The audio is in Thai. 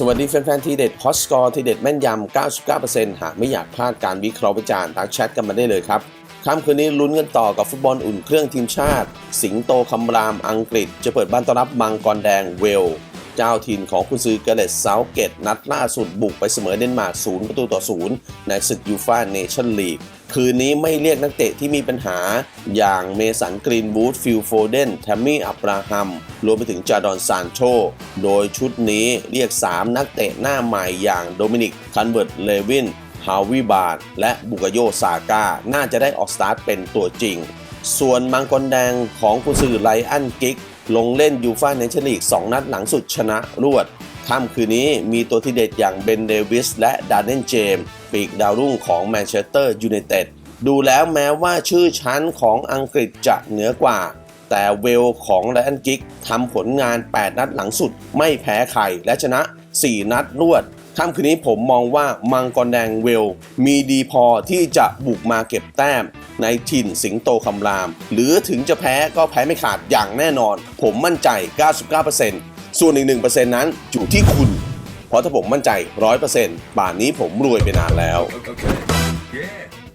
สวัสดีแฟนๆ ทีเด็ดฮอตสกอร์ทีเด็ดแม่นยำ 99%หากไม่อยากพลาดการวิเคราะห์วิจารณ์ทักแชทกันมาได้เลยครับค่ำคืนนี้ลุ้นกันต่อกับฟุตบอลอุ่นเครื่องทีมชาติ สิงโตคำรามอังกฤษ จะเปิดบ้านต้อนรับมังกรแดงเวล เจ้าถิ่นของคุณซื้อเกเรตเซาเกตนัดล่าสุดบุกไปเสมอเดนมาร์ก 0 ประตูต่อ 0 ในศึกยูฟ่าเนชั่นลีก คืนนี้ไม่เรียกนักเตะที่มีปัญหา อย่างเมสันกรีนบูธฟิลโฟเดนแทมมี่อับราฮัม รวมไปถึงจาดอนซานโช โดยชุดนี้เรียก 3 นักเตะหน้าใหม่อย่างโดมินิกคันเบิร์ตเลวินฮาวิบาร์และบุกโยซาก้า น่าจะได้ออกสตาร์ทเป็นตัวจริง ส่วนมังกรแดงของกุนซือไลอันกิกลงเล่นยูฟ่าเนชั่นลีก 2 นัดหลังสุดชนะรวดค่ำคืนนี้มีตัวที่เด็ดอย่างเบนเดวิสและดาร์เนนเจมส์ ปีกดาวรุ่งของแมนเชสเตอร์ยูไนเต็ดดูแล้วแม้ว่าชื่อชั้นของอังกฤษจะเหนือกว่า แต่เวลของไลอันกิกทำผลงาน 8 นัดหลังสุดไม่แพ้ใครและชนะ 4 นัดรวดค่ำคืนนี้ผมมองว่ามังกรแดงเวล มีดีพอที่จะบุกมาเก็บแต้ม ในถิ่นสิงโตคำราม หรือถึงจะแพ้ก็แพ้ไม่ขาดอย่างแน่นอน ผมมั่นใจ 99%ส่วนอีก1%นั้นอยู่ที่คุณ เพราะถ้าผมมั่นใจร้อยเปอร์เซ็นต์บานนี้ผมรวยไปนานแล้ว Okay. Yeah.